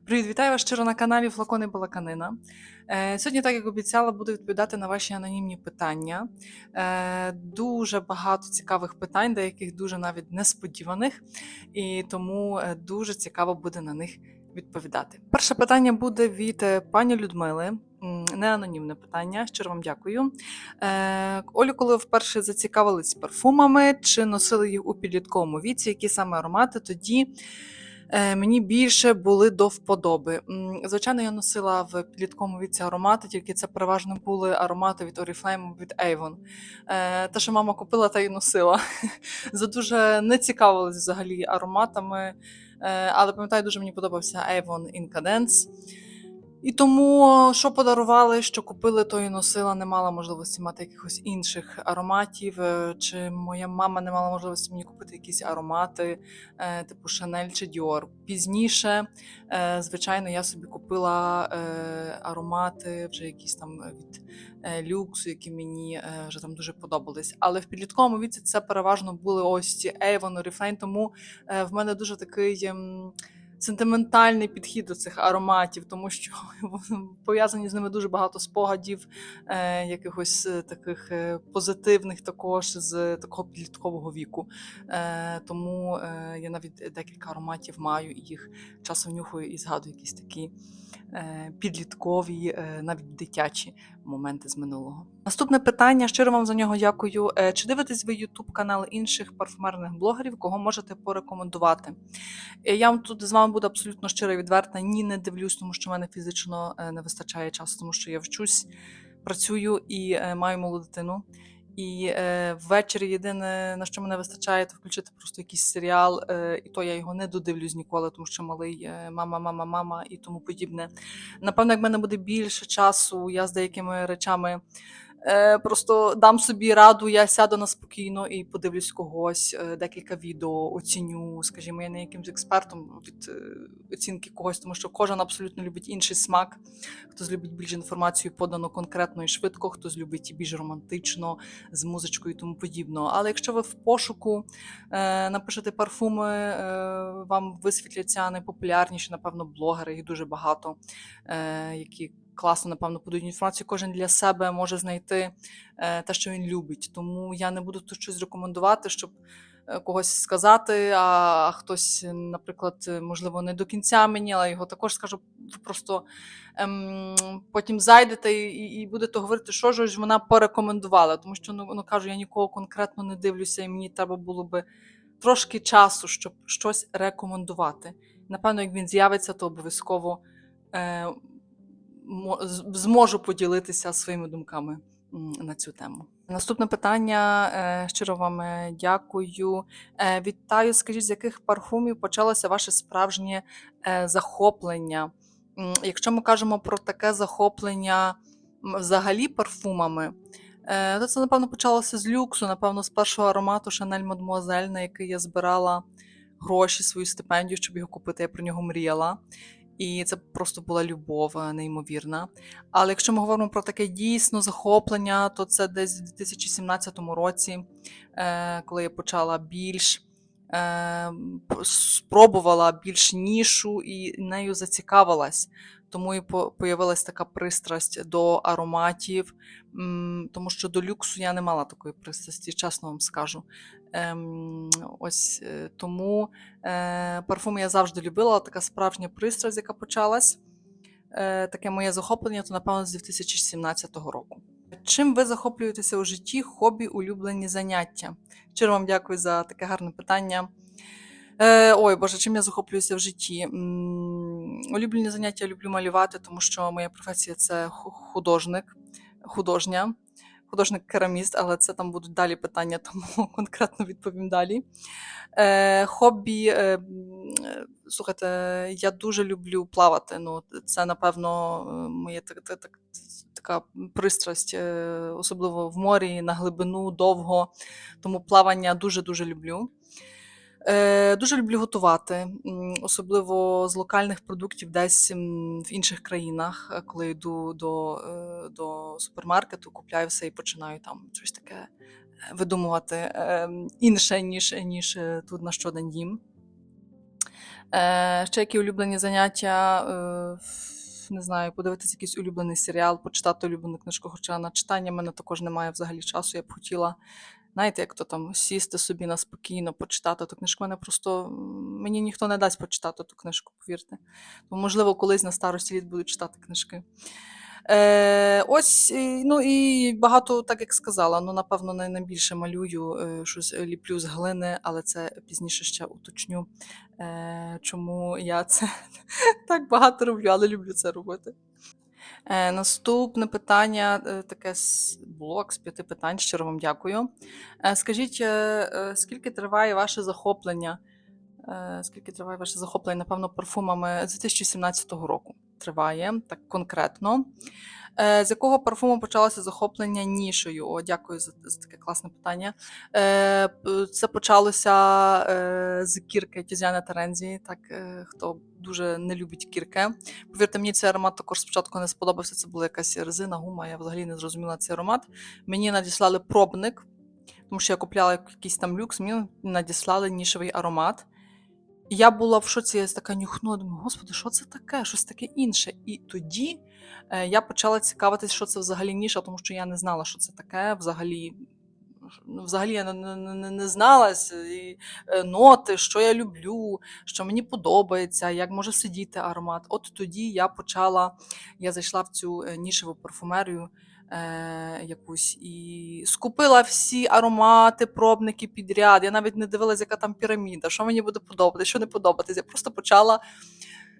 Привіт, вітаю вас щиро на каналі Флакони Балаканина. Е, сьогодні, так як обіцяла, буду відповідати на ваші анонімні питання. Е, дуже багато цікавих питань, деяких дуже навіть несподіваних, і тому е, дуже цікаво буде на них відповідати. Перше питання буде від пані Людмили. Не анонімне питання, щиро вам дякую. Е, Олю, коли вперше зацікавились парфумами, чи носили їх у підлітковому віці, які саме аромати тоді мені більше були до вподоби. Звичайно, я носила в підлітковому віці аромати, тільки це переважно були аромати від Oriflame, від Avon. Е, Те, що мама купила, та й носила. За дуже не цікавилась взагалі ароматами, е, але пам'ятаю, дуже мені подобався Avon Incadence. І тому, що подарували, що купили, то і носила, не мала можливості мати якихось інших ароматів. е, Чи моя мама не мала можливості мені купити якісь аромати, е, типу Chanel чи Dior. Пізніше, е, звичайно, я собі купила аромати, вже якісь там від люксу, які мені вже там дуже подобались. Але в підлітковому віці це переважно були ось ці Avon, Oriflame, тому в мене дуже такий. Сентиментальний підхід до цих ароматів, тому що пов'язані з ними дуже багато спогадів, е, якихось е, таких е, позитивних також з такого підліткового віку. Е, тому е, я навіть декілька ароматів маю і їх часом нюхаю і згадую якісь такі е, підліткові, е, навіть дитячі моменти з минулого. Наступне питання. Щиро вам за нього дякую. Е, Чи дивитесь ви Ютуб канали інших парфумерних блогерів, кого можете порекомендувати? Е, Я вам тут з вами буду абсолютно щиро і відверта. Ні, не дивлюсь, тому що в мене фізично е, не вистачає часу, тому що я вчусь, працюю і маю малу дитину. І е, ввечері єдине, на що мене вистачає, то включити просто якийсь серіал, е, і то я його не додивлюсь ніколи, тому що малий е, мама, мама, мама і тому подібне. Напевно, як в мене буде більше часу, я з деякими речами е, просто дам собі раду, я сяду на спокійно і подивлюсь когось, е, декілька відео, оціню. Скажімо, я не якимсь експертом від е, оцінки когось, тому що кожен абсолютно любить інший смак. Хтось любить більш інформацію подано конкретно і швидко, хтось любить і більш романтично, з музичкою і тому подібного. Але якщо ви в пошуку е, напишете парфуми, е, вам висвітляться найпопулярніші, напевно, блогери, їх дуже багато, е, які класно, напевно, подають інформацію. Кожен для себе може знайти е, те, що він любить. Тому я не буду тут щось рекомендувати, щоб е, когось сказати, а, хтось, наприклад, можливо, не до кінця мені, але його також скажу. Просто ем, потім зайдете і, і будете говорити, що ж вона порекомендувала. Тому що ну, ну кажу, я нікого конкретно не дивлюся, і мені треба було би трошки часу, щоб щось рекомендувати. Напевно, як він з'явиться, то обов'язково е, зможу поділитися своїми думками на цю тему. Наступне питання. е, Щиро вам е, дякую. Е, Вітаю, скажіть, з яких парфумів почалося ваше справжнє захоплення? Якщо ми кажемо про таке захоплення взагалі парфумами, то це, напевно, почалося з люксу, напевно, з першого аромату Chanel Mademoiselle, на який я збирала гроші, свою стипендію, щоб його купити. Я про нього мріяла. І це просто була любов е, неймовірна. Але якщо ми говоримо про таке дійсно захоплення, то це десь в 2017 році, е, коли я почала більш е, спробувала більш нішу і нею зацікавилась. Тому і по- появилась така пристрасть до ароматів, тому що до люксу я не мала такої пристрасті, чесно вам скажу. Ем, ось е, тому е, парфуми я завжди любила, така справжня пристрасть, яка почалась. Е, таке моє захоплення, то напевно з 2017 року. Чим ви захоплюєтеся у житті, хобі, улюблені заняття? Щиро вам дякую за таке гарне питання. Е, ой, Боже, чим я захоплююся в житті? Улюблені заняття я люблю малювати, тому що моя професія це художник, художня, художник-кераміст, але це там будуть далі питання, тому конкретно відповім далі. Е, хобі, е, е, слухайте, я дуже люблю плавати. Ну, це, напевно, моє так, так, так, така пристрасть, е, особливо в морі, на глибину, довго. Тому плавання дуже-дуже люблю. Е, дуже люблю готувати, особливо з локальних продуктів десь в інших країнах, е, коли йду до, е, до супермаркету, купляю все і починаю там щось таке е, видумувати інше, ніж, ніж тут на щодень їм. Е, ще які улюблені заняття. Е, не знаю, подивитися якийсь улюблений серіал, почитати улюблену книжку, хоча на читання в мене також немає взагалі часу. Я б хотіла, знаєте, як то там сісти собі на спокійно, почитати ту книжку. Мене просто мені ніхто не дасть почитати ту книжку, повірте. Тому, можливо, колись на старості літ буду читати книжки. Е, ось, ну і багато, так як сказала, ну, напевно, найбільше малюю, е, щось ліплю з глини, але це пізніше ще уточню, е, чому я це так багато роблю, але люблю це робити. Е, наступне питання е, таке блок з п'яти питань. Щиро вам дякую. Е, скажіть, скільки триває ваше захоплення? Скільки триває ваше захоплення, напевно, парфумами з 2017 року триває, так конкретно. З якого парфуму почалося захоплення нішою? О, дякую за, за таке класне питання. Це почалося з кірки Тізяна Терензі. Так, хто дуже не любить кірки. Повірте мені, цей аромат також спочатку не сподобався. Це була якась резина, гума. Я взагалі не зрозуміла цей аромат. Мені надіслали пробник, тому що я купляла якийсь там люкс, мені надіслали нішевий аромат. І я була в шоці, я така нюхнула, думаю, господи, що це таке? Щось таке інше. І тоді е, я почала цікавитись, що це взагалі ніша, тому що я не знала, що це таке. Взагалі, взагалі я не, не, не, не знала і, е, ноти, що я люблю, що мені подобається, як може сидіти аромат. От тоді я почала, я зайшла в цю е, нішеву парфумерію. Е, якусь і скупила всі аромати, пробники підряд. Я навіть не дивилась, яка там піраміда, що мені буде подобатися, що не подобатися. Я просто почала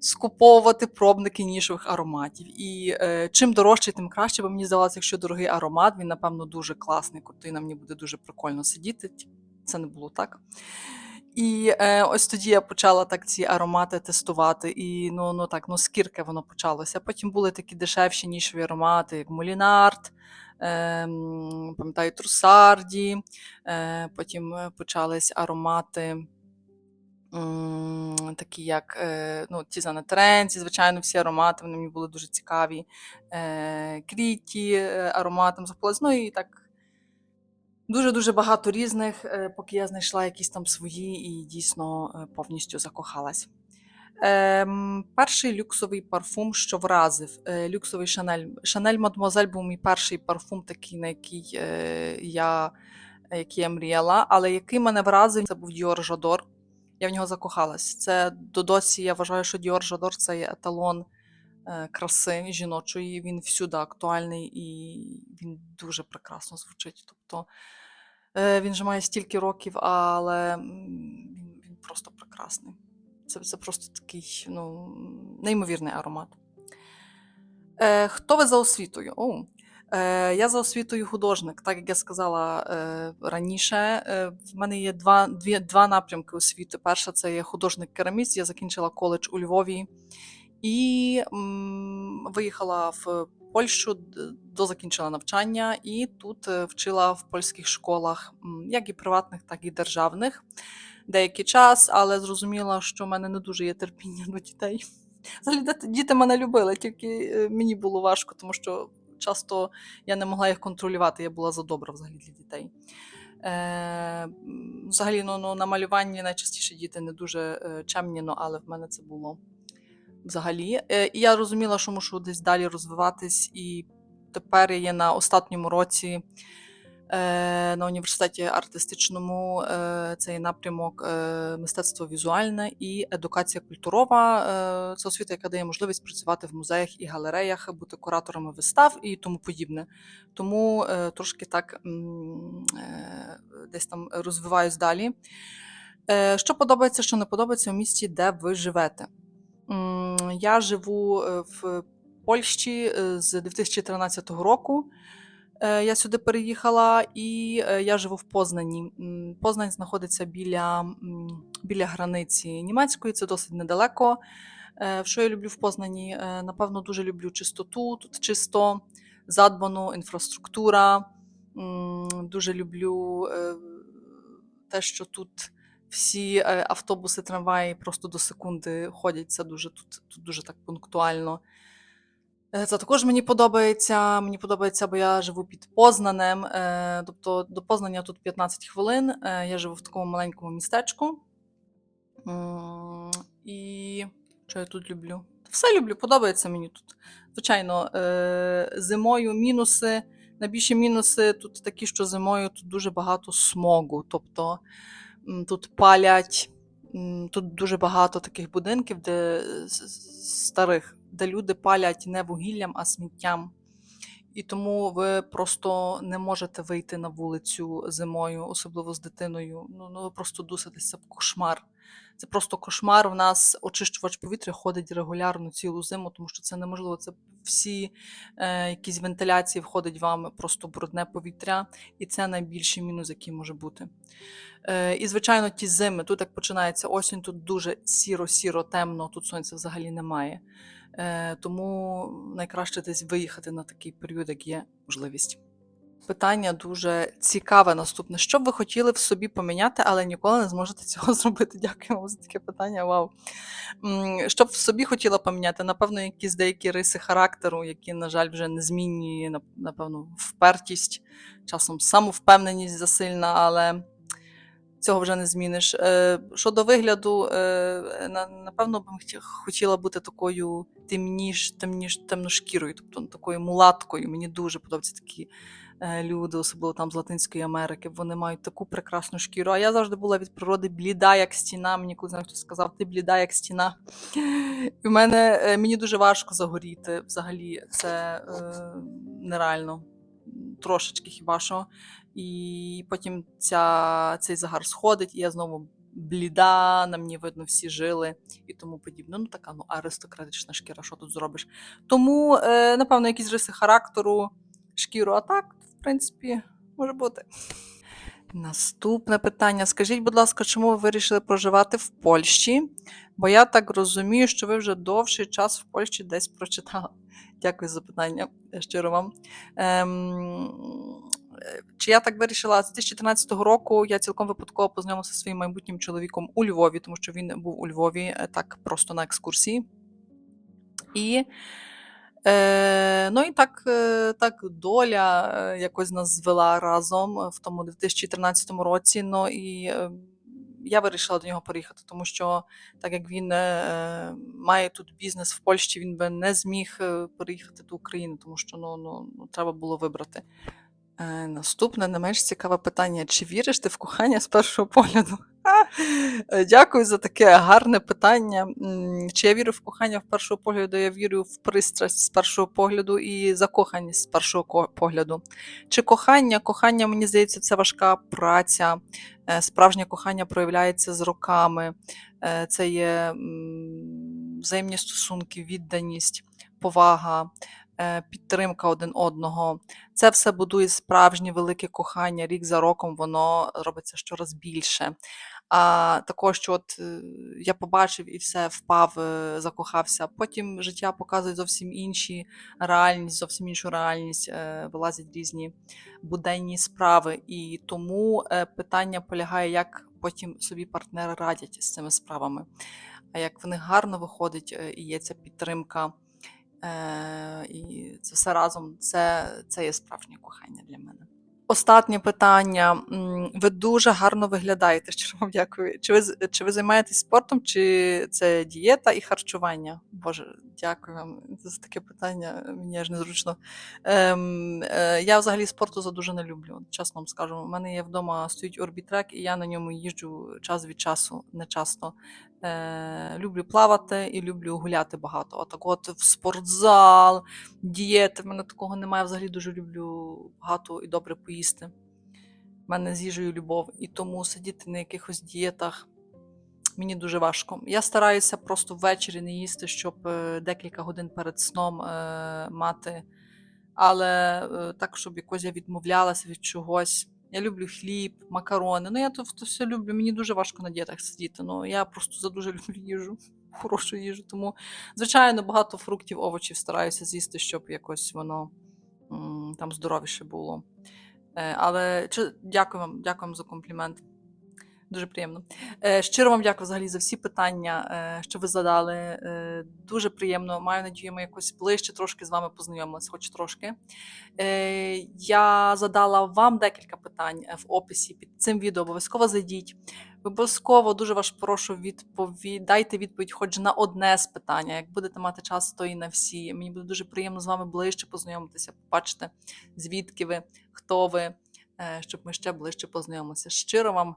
скуповувати пробники нішових ароматів. І е, чим дорожчий, тим краще, бо мені здавалося, якщо дорогий аромат, він, напевно, дуже класний, крутий, на мені буде дуже прикольно сидіти. Це не було так. І е, ось тоді я почала так ці аромати тестувати. І ну, ну так, ну скірки воно почалося. Потім були такі дешевші нішові аромати, як Молінард, е, пам'ятаю, Трусарді. Е, потім е, почались аромати. Такі як е, ну, ті на тренці, звичайно, всі аромати вони мені були дуже цікаві. Е, Кріті, е, ароматом захопилась. Ну і так Дуже-дуже багато різних, поки я знайшла якісь там свої і дійсно повністю закохалась. Ем, перший люксовий парфум, що вразив, е, люксовий Шанель. Шанель Мадмуазель був мій перший парфум, такий, на який е, я, який я мріяла, але який мене вразив, це був Діор Жадор. Я в нього закохалась. Це до досі я вважаю, що Діор Жадор це є еталон е, краси жіночої. Він всюди актуальний і він дуже прекрасно звучить. Тобто Е, Він же має стільки років, але він, він просто прекрасний. Це, це просто такий ну, неймовірний аромат. Е, Хто ви за освітою? О, е, я за освітою художник. Так як я сказала е, раніше, е, в мене є два, дві, два напрямки освіти. Перша це є художник-кераміст. Я закінчила коледж у Львові і виїхала в Польщу, д- дозакінчила навчання, і тут е, вчила в польських школах, як і приватних, так і державних, деякий час, але зрозуміла, що в мене не дуже є терпіння до дітей. Взагалі, діти- мене любили, тільки е, мені було важко, тому що часто я не могла їх контролювати, я була задобра взагалі для дітей. Е, взагалі, ну, ну, на малюванні найчастіше діти не дуже е, чемні, ну, але в мене це було взагалі. Е, І я розуміла, що мушу десь далі розвиватись, і тепер я на останньому році на університеті артистичному. Е, Цей напрямок е, мистецтво візуальне і едукація культурова. Е, Це освіта, яка дає можливість працювати в музеях і галереях, бути кураторами вистав і тому подібне. Тому е, трошки так е, десь там розвиваюсь далі. Е, Що подобається, що не подобається у місті, де ви живете? Я живу е, в Польщі е, з 2013 року. Е, Я сюди переїхала, і е, я живу в Познані. Познань знаходиться біля, біля границі німецької, це досить недалеко. Е, Що я люблю в Познані? Напевно, дуже люблю чистоту. Тут чисто, задбано, інфраструктура. Дуже люблю те, що тут всі автобуси, трамваї просто до секунди ходять. Це дуже тут, тут дуже так пунктуально. Е, Це також мені подобається. Мені подобається, бо я живу під Познанем. е, Тобто до Познання тут 15 хвилин. Е, Я живу в такому маленькому містечку. І що я тут люблю? Все люблю, подобається мені тут. Звичайно, зимою мінуси. Найбільші мінуси тут такі, що зимою тут дуже багато смогу. Тобто тут палять, тут дуже багато таких будинків, де старих, де люди палять не вугіллям, а сміттям. І тому ви просто не можете вийти на вулицю зимою, особливо з дитиною. Ну, ну ви просто дуситеся в кошмар. Це просто кошмар. В нас очищувач повітря ходить регулярно цілу зиму, тому що це неможливо. Це всі е, якісь вентиляції входить вам просто брудне повітря, і це найбільший мінус, який може бути. Е, і, звичайно, ті зими. Тут як починається осінь, тут дуже сіро-сіро, темно, тут сонця взагалі немає. Е, тому найкраще десь виїхати на такий період, як є можливість. Питання дуже цікаве наступне. Що б ви хотіли в собі поміняти, але ніколи не зможете цього зробити? Дякую вам за таке питання. Вау. Що б в собі хотіла поміняти? Напевно, якісь деякі риси характеру, які, на жаль, вже незмінні, нап- напевно, впертість, часом самовпевненість засильна, але цього вже не зміниш. Е, Щодо вигляду, е, напевно, б хотіла бути такою темніш, темніш, темношкірою, тобто такою мулаткою. Мені дуже подобаються такі е, люди, особливо там з Латинської Америки. Вони мають таку прекрасну шкіру. А я завжди була від природи бліда, як стіна. Мені коли знаю, хтось сказав, ти бліда, як стіна. І в мене мені дуже важко загоріти. Взагалі, це е, нереально. Трошечки хіба що. І потім ця, цей загар сходить, і я знову бліда, на мені видно всі жили і тому подібне. Ну, така ну, аристократична шкіра, що тут зробиш. Тому, е, напевно, якісь риси характеру, шкіру, а так, в принципі, може бути. Наступне питання. Скажіть, будь ласка, чому ви вирішили проживати в Польщі? Бо я так розумію, що ви вже довший час в Польщі десь прочитали. Дякую за питання, щиро вам. Ем, чи я так вирішила? З 2014 року я цілком випадково познайомилася зі своїм майбутнім чоловіком у Львові, тому що він був у Львові е, так просто на екскурсії. І, е, ну і так, е, так доля якось нас звела разом в тому 2013 році. Ну і я вирішила до нього переїхати, тому що так як він має тут бізнес в Польщі, він би не зміг переїхати до України, тому що ну, ну, ну, треба було вибрати. Е, Наступне не менш цікаве питання: чи віриш ти в кохання з першого погляду? Е, Дякую за таке гарне питання. Чи я вірю в кохання в першого погляду? Я вірю в пристрасть з першого погляду і закоханість з першого погляду. Чи кохання? Кохання, мені здається, це важка праця. Е, Справжнє кохання проявляється з роками. Це є взаємні стосунки, відданість, повага, підтримка один одного. Це все будує справжнє велике кохання. Рік за роком воно робиться щораз більше. А також, що от е, я побачив і все впав, е, закохався. Потім життя показує зовсім інші реальність, зовсім іншу реальність, е, вилазять різні буденні справи. І тому е, питання полягає, як потім собі партнери радять з цими справами. А як в них гарно виходить е, і є ця підтримка. Е, і це все разом це, це є справжнє кохання для мене. Останнє питання. Ви дуже гарно виглядаєте. Щиро вам дякую. Чи ви, чи ви займаєтесь спортом, чи це дієта і харчування? Боже, дякую вам за таке питання. Мені аж незручно. Ем, е, я взагалі спорту за дуже не люблю. Чесно вам скажу. У мене є вдома стоїть орбітрек, і я на ньому їжджу час від часу, не часто. Е, люблю плавати і люблю гуляти багато. Отак от в спортзал, дієти. В мене такого немає. Взагалі дуже люблю багато і добре поїсти. В мене з їжею любов. І тому сидіти на якихось дієтах мені дуже важко. Я стараюся просто ввечері не їсти, щоб е, декілька годин перед сном е, мати. Але е, так, щоб якось я відмовлялася від чогось. Я люблю хліб, макарони. Ну, я то, то все люблю. Мені дуже важко на дієтах сидіти. Ну, я просто за дуже люблю їжу, хорошу їжу. Тому, звичайно, багато фруктів, овочів стараюся з'їсти, щоб якось воно там здоровіше було. Е, але чи, дякую вам, дякую вам за комплімент. Дуже приємно. Е, Щиро вам дякую взагалі за всі питання, е, що ви задали. Е, Дуже приємно. Маю надію, ми якось ближче трошки з вами познайомилися, хоч трошки. Я задала вам декілька питань в описі під цим відео. Обов'язково зайдіть. Обов'язково дуже вас прошу відповідь. Дайте відповідь хоч на одне з питання. Як будете мати час, то і на всі. Мені буде дуже приємно з вами ближче познайомитися, побачити, звідки ви, хто ви, щоб ми ще ближче познайомилися. Щиро вам